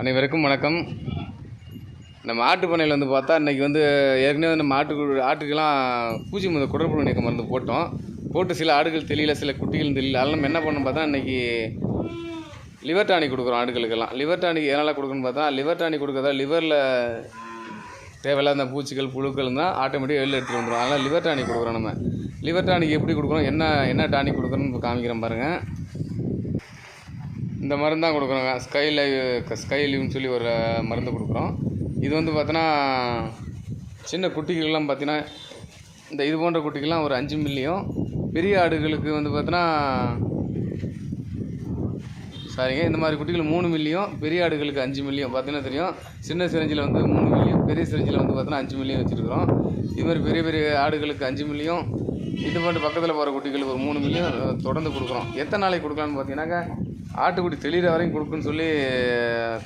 அனைவருக்கும் வணக்கம். நம்ம ஆட்டு பண்ணையில் வந்து பார்த்தா இன்றைக்கி வந்து ஏற்கனவே நம்ம ஆட்டுக்கு ஆட்டுக்கெல்லாம் பூச்சி மருந்து குடற்புழு நீக்க மருந்து போட்டோம். போட்டு சில ஆடுகள் தெரியல சில குட்டிகள் தெரியல. அதெல்லாம் நம்ம என்ன பண்ணோம் பார்த்தா இன்றைக்கி லிவர் டானிக் கொடுக்குறோம் ஆடுகளுக்கெல்லாம். லிவர் டானிக் எதனால் கொடுக்கணும்னு பார்த்தா லிவர் டானிக் கொடுக்குறதா லிவரில் தேவையில்லாத பூச்சிகள் புழுக்கள் தான் ஆட்டோமேட்டிக்காக வெளில எடுத்துகிட்டு வந்துடும் அதனால் லிவர் டானிக் கொடுக்குறோம் நம்ம. லிவர் டானிக் எப்படி கொடுக்குறோம் என்ன என்ன டானிக் கொடுக்குறோன்னு காமிக்கிறோம் காமிக்கிறேன் பாருங்கள் இந்த மருந்து தான் கொடுக்குறோங்க. ஸ்கை லைவ் ஸ்கை லிவ்னு சொல்லி ஒரு மருந்து கொடுக்குறோம். இது வந்து பார்த்தோன்னா சின்ன குட்டிகள்லாம் பார்த்தீங்கன்னா இந்த இது போன்ற குட்டிகள்லாம் ஒரு அஞ்சு மில்லியும் பெரிய ஆடுகளுக்கு வந்து பார்த்தோன்னா சாரிங்க இந்த மாதிரி குட்டிகள் மூணு மில்லியும் பெரிய ஆடுகளுக்கு அஞ்சு மில்லியும் பார்த்தீங்கன்னா தெரியும். சின்ன சிரஞ்சில் வந்து மூணு மில்லியும் பெரிய சிரஞ்சில் வந்து பார்த்தோன்னா அஞ்சு மில்லியும் வச்சுருக்குறோம். இது மாதிரி பெரிய பெரிய ஆடுகளுக்கு அஞ்சு மில்லியும் இது போட்டு பக்கத்தில் போகிற குட்டிகளுக்கு ஒரு மூணு மில்லியும் தொடர்ந்து கொடுக்குறோம். எத்தனை நாளைக்கு கொடுக்கலான்னு பார்த்தீங்கன்னாக்கா ஆட்டுக்குட்டி தெளிகிற வரையும் கொடுக்குன்னு சொல்லி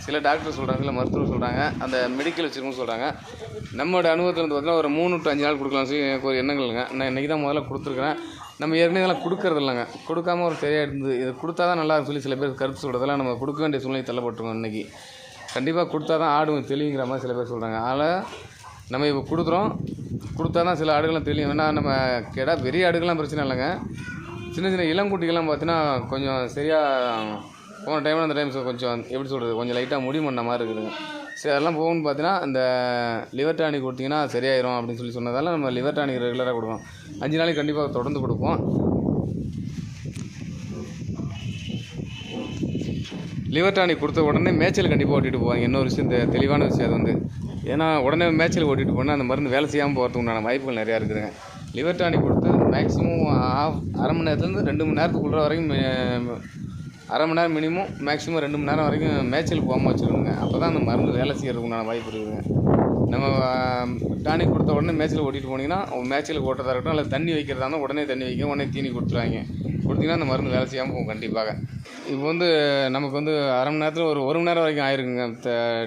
சில டாக்டர் சொல்கிறாங்க சில மருத்துவர் சொல்கிறாங்க அந்த மெடிக்கல் வச்சுருக்கணும்னு சொல்கிறாங்க நம்மளோட அனுபவத்தில் வந்து பார்த்தீங்கன்னா ஒரு மூணு டு அஞ்சு நாள் கொடுக்கலாம்னு சொல்லி எனக்கு ஒரு எண்ணங்கள்ங்க நான் இன்றைக்கி தான் முதல்ல கொடுத்துருக்குறேன். நம்ம ஏற்கனவே இதெல்லாம் கொடுக்கறது இல்லைங்க. கொடுக்காம ஒரு சரியாக இருந்தது. இது கொடுத்தா தான் நல்லா சொல்லி சில பேர் கருத்து சொல்கிறதெல்லாம் நம்ம கொடுக்க வேண்டிய சூழ்நிலை தள்ளப்பட்டிருக்கோம் இன்றைக்கி கண்டிப்பாக கொடுத்தா தான் ஆடும் தெளிவுங்கிற மாதிரி சில பேர் சொல்கிறாங்க அதனால் நம்ம இப்போ கொடுக்குறோம். கொடுத்தா தான் சில ஆடுகள்லாம் தெரியும். ஏன்னா நம்ம கேடா பெரிய ஆடுகள்லாம் பிரச்சனை இல்லைங்க. சின்ன சின்ன இளங்குட்டிகள்லாம் பார்த்தீங்கன்னா கொஞ்சம் சரியாக போன டைமில் அந்த டைம் கொஞ்சம் எப்படி சொல்கிறது கொஞ்சம் லைட்டாக முடி பண்ண மாதிரி இருக்குதுங்க. சரி அதெல்லாம் போகணும்னு பார்த்தீங்கன்னா அந்த லிவர் டானிக் கொடுத்தீங்கன்னா சரியாயிரும் அப்படின்னு சொல்லி சொன்னதால நம்ம லிவர் டானிக் ரெகுலராக கொடுப்போம் அஞ்சு நாளைக்கு கண்டிப்பாக தொடர்ந்து கொடுப்போம். லிவர் டானிக் கொடுத்த உடனே மேய்ச்சல் கண்டிப்பாக ஓட்டிகிட்டு போவாங்க. இன்னொரு விஷயம் இந்த தெளிவான விஷயம் அது வந்து ஏன்னா உடனே மேய்ச்சல் ஓட்டிகிட்டு போனால் அந்த மருந்து வேலை செய்யாமல் போகிறதுக்கு உண்டான வாய்ப்புகள் நிறையா இருக்குதுங்க. லிவர் டானிக் கொடுத்து மேக்ஸிமம் ஆஃப் அரை மணி நேரத்துலேருந்து ரெண்டு மணி நேரத்துக்குள்ள வரைக்கும் அரை மணி நேரம் மினிமம் மேக்ஸிமம் ரெண்டு மணி நேரம் வரைக்கும் மேய்ச்சல் போகாமல் வச்சுருக்கணுங்க. அப்போ தான் அந்த மருந்து வேலை செய்யறதுக்கு உண்டான வாய்ப்பு இருக்குதுங்க. நம்ம டானிக் கொடுத்த உடனே மேய்ச்சல் ஓட்டிகிட்டு போனீங்கன்னா மேய்ச்சல் ஓட்டுறதா இருக்கட்டும் இல்லை தண்ணி வைக்கிறதா இருந்தால் உடனே தண்ணி வைக்க உடனே தீனி கொடுத்துருவாங்க. கொடுத்தீங்கன்னா அந்த மருந்து வேலை செய்யாமல் போகும் கண்டிப்பாக. இப்போ வந்து நமக்கு வந்து அரை மணி நேரத்தில் ஒரு ஒரு மணி நேரம் வரைக்கும் ஆயிருக்குங்க.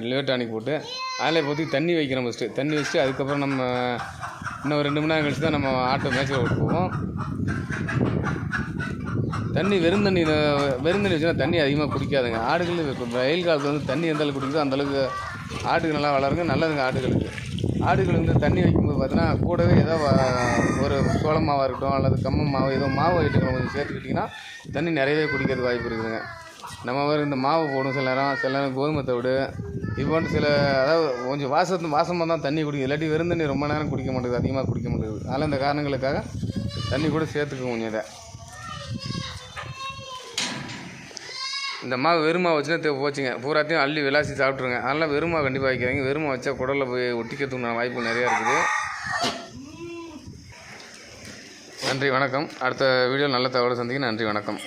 லிவர் டானிக் போட்டு அதில் இப்போதைக்கு தண்ணி வைக்கிறோம் ஃபஸ்ட்டு தண்ணி வச்சுட்டு அதுக்கப்புறம் நம்ம இன்னும் ஒரு ரெண்டு மணி நேரம் கழிச்சு தான் நம்ம ஆட்டோ மேய்ச்சல் விட்டு போவோம். தண்ணி வெறும் தண்ணி வெறும் தண்ணி வச்சுன்னா தண்ணி அதிகமாக குடிக்காதுங்க. ஆடுகள் வெயில் காலத்தில் வந்து தண்ணி எந்த அளவுக்கு குடிக்குதோ அந்தளவுக்கு ஆட்டுக்கு ஆடுகள் நல்லா வளருங்க. நல்லதுங்க ஆடுகளுக்கு. ஆடுகள் வந்து தண்ணி வைக்கும்போது பார்த்தீங்கன்னா கூடவே ஏதோ சோள மாவாக இருக்கட்டும் அல்லது கம்ம மாவு ஏதோ மாவு ஐட்டங்களை கொஞ்சம் சேர்த்துக்கிட்டிங்கன்னா தண்ணி நிறையவே குடிக்கிறதுக்கு வாய்ப்பு இருக்குதுங்க. நம்ம வேறு இந்த மாவு போடும் சில நேரம் சில நேரம் கோதுமை தவிடு இது போன்ற சில அதாவது கொஞ்சம் வாசத்து வாசமாக தான் தண்ணி குடிக்கும் இல்லாட்டி வெறும் தண்ணி ரொம்ப நேரம் குடிக்க மாட்டேங்குது அதிகமாக குடிக்க மாட்டேங்குது. அதனால் இந்த காரணங்களுக்காக தண்ணி கூட சேர்த்துக்குவோம் கொஞ்சம் இதை. இந்த மாவு வெறுமா வச்சுன்னா போச்சுங்க. பூராத்தையும் அள்ளி விளாசி சாப்பிட்ருங்க அதனால் வெறுமா கண்டிப்பாக வைக்கிறாங்க வெறுமா வச்சா குடலில் போய் ஒட்டிக்கிறதுக்கு வாய்ப்பு நிறையா இருக்குது. நன்றி வணக்கம். அடுத்த வீடியோ நல்ல தகவலை சந்திக்க நன்றி வணக்கம்.